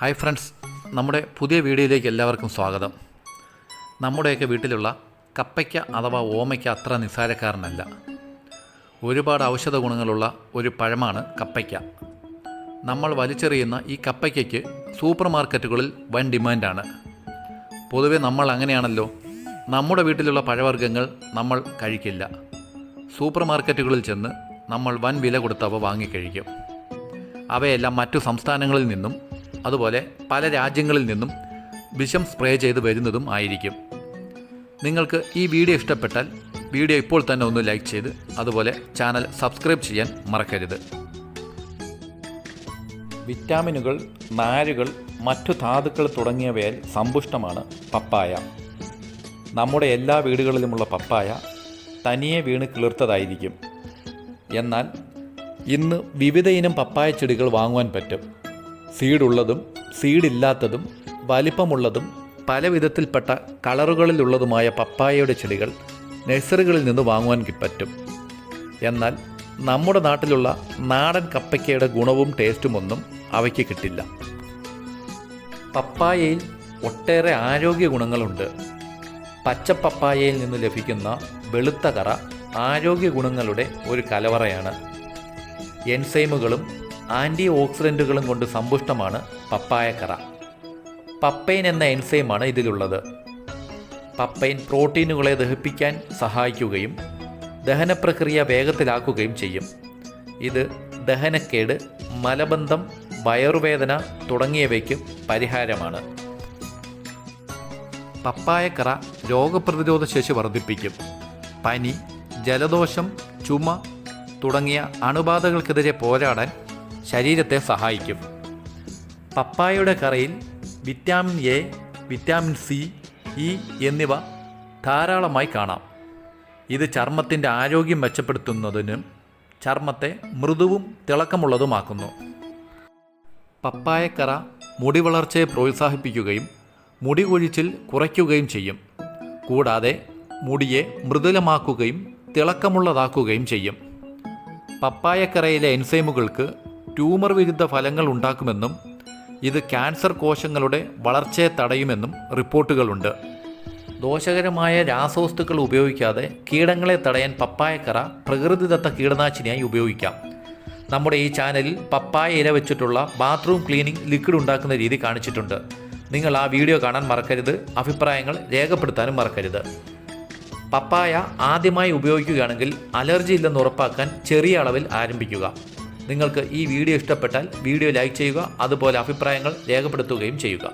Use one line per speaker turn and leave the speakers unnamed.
Hi friends നമ്മുടെ പുതിയ വീഡിയോയിലേക്ക് എല്ലാവർക്കും സ്വാഗതം. നമ്മുടെയൊക്കെ വീട്ടിലുള്ള കപ്പയ്ക്ക അഥവാ ഓമയ്ക്ക അത്ര നിസ്സാരക്കാരനല്ല. ഒരുപാട് ഔഷധ ഗുണങ്ങളുള്ള ഒരു പഴമാണ് കപ്പയ്ക്ക. നമ്മൾ വലിച്ചെറിയുന്ന ഈ കപ്പയ്ക്കയ്ക്ക് സൂപ്പർ മാർക്കറ്റുകളിൽ വൻ ഡിമാൻഡാണ്. പൊതുവെ നമ്മൾ അങ്ങനെയാണല്ലോ. നമ്മുടെ വീട്ടിലുള്ള പഴവർഗങ്ങൾ നമ്മൾ കഴിക്കില്ല. സൂപ്പർ മാർക്കറ്റുകളിൽ ചെന്ന് നമ്മൾ വൻ വില കൊടുത്തവ വാങ്ങിക്കഴിക്കും. അവയെല്ലാം മറ്റു സംസ്ഥാനങ്ങളിൽ നിന്നും അതുപോലെ പല രാജ്യങ്ങളിൽ നിന്നും വിഷം സ്പ്രേ ചെയ്ത് വരുന്നതും ആയിരിക്കും. നിങ്ങൾക്ക് ഈ വീഡിയോ ഇഷ്ടപ്പെട്ടാൽ വീഡിയോ ഇപ്പോൾ തന്നെ ഒന്ന് ലൈക്ക് ചെയ്ത് അതുപോലെ ചാനൽ സബ്സ്ക്രൈബ് ചെയ്യാൻ മറക്കരുത്. വിറ്റാമിനുകൾ നാരുകൾ മറ്റു ധാതുക്കൾ തുടങ്ങിയവയാൽ സമ്പുഷ്ടമാണ് പപ്പായ. നമ്മുടെ എല്ലാ വീടുകളിലുമുള്ള പപ്പായ തനിയെ വീണ് കിളിർത്തതായിരിക്കും. എന്നാൽ ഇന്ന് വിവിധ ഇനം പപ്പായ ചെടികൾ വാങ്ങുവാൻ പറ്റും. സീഡുള്ളതും സീഡില്ലാത്തതും വലിപ്പമുള്ളതും പല വിധത്തിൽപ്പെട്ട കളറുകളിലുള്ളതുമായ പപ്പായയുടെ ചെടികൾ നഴ്സറികളിൽ നിന്ന് വാങ്ങുവാൻ പറ്റും. എന്നാൽ നമ്മുടെ നാട്ടിലുള്ള നാടൻ കപ്പയ്ക്കയുടെ ഗുണവും ടേസ്റ്റും ഒന്നും അവയ്ക്ക് കിട്ടില്ല. പപ്പായയിൽ ഒട്ടേറെ ആരോഗ്യ ഗുണങ്ങളുണ്ട്. പച്ച പപ്പായയിൽ നിന്ന് ലഭിക്കുന്ന വെളുത്ത കറ ആരോഗ്യ ഗുണങ്ങളുടെ ഒരു കലവറയാണ്. എൻസൈമുകളും ആന്റി ഓക്സിഡന്റുകളും കൊണ്ട് സമ്പുഷ്ടമാണ് പപ്പായക്കറ പപ്പൈൻ എന്ന എൻസൈമാണ് ഇതിലുള്ളത്. പപ്പൈൻ പ്രോട്ടീനുകളെ ദഹിപ്പിക്കാൻ സഹായിക്കുകയും ദഹനപ്രക്രിയ വേഗത്തിലാക്കുകയും ചെയ്യും. ഇത് ദഹനക്കേട് മലബന്ധം വയറുവേദന തുടങ്ങിയവയ്ക്ക് പരിഹാരമാണ്. പപ്പായക്കറ രോഗപ്രതിരോധ ശേഷി വർദ്ധിപ്പിക്കും. പനി ജലദോഷം ചുമ തുടങ്ങിയ അണുബാധകൾക്കെതിരെ പോരാടാൻ ശരീരത്തെ സഹായിക്കും. പപ്പായയുടെ കറയിൽ vitamin A vitamin C E എന്നിവ ധാരാളമായി കാണാം. ഇത് ചർമ്മത്തിന്റെ ആരോഗ്യം മെച്ചപ്പെടുത്തുന്നതിനും ചർമ്മത്തെ മൃദുവും തിളക്കമുള്ളതുമാക്കുന്നു. പപ്പായക്കറ മുടി വളർച്ചയെ പ്രോത്സാഹിപ്പിക്കുകയും മുടി കൊഴിച്ചിൽ കുറയ്ക്കുകയും ചെയ്യും. കൂടാതെ മുടിയെ മൃദുലമാക്കുകയും തിളക്കമുള്ളതാക്കുകയും ചെയ്യും. പപ്പായക്കറയിലെ എൻസൈമുകൾക്ക് ട്യൂമർ വിരുദ്ധ ഫലങ്ങൾ ഉണ്ടാക്കുമെന്നും ഇത് ക്യാൻസർ കോശങ്ങളുടെ വളർച്ചയെ തടയുമെന്നും റിപ്പോർട്ടുകളുണ്ട്. ദോഷകരമായ രാസവസ്തുക്കൾ ഉപയോഗിക്കാതെ കീടങ്ങളെ തടയാൻ പപ്പായക്കറ പ്രകൃതിദത്ത കീടനാശിനിയായി ഉപയോഗിക്കാം. നമ്മുടെ ഈ ചാനലിൽ പപ്പായ ഇല വെച്ചിട്ടുള്ള ബാത്റൂം ക്ലീനിങ് ലിക്വിഡ് ഉണ്ടാക്കുന്ന രീതി കാണിച്ചിട്ടുണ്ട്. നിങ്ങൾ ആ വീഡിയോ കാണാൻ മറക്കരുത് അഭിപ്രായങ്ങൾ രേഖപ്പെടുത്താനും മറക്കരുത്. പപ്പായ ആദ്യമായി ഉപയോഗിക്കുകയാണെങ്കിൽ അലർജി ഇല്ലെന്ന് ഉറപ്പാക്കാൻ ചെറിയ അളവിൽ ആരംഭിക്കുക. നിങ്ങൾക്ക് ഈ വീഡിയോ ഇഷ്ടപ്പെട്ടാൽ വീഡിയോ ലൈക്ക് ചെയ്യുക അതുപോലെ അഭിപ്രായങ്ങൾ രേഖപ്പെടുത്തുകയും ചെയ്യുക.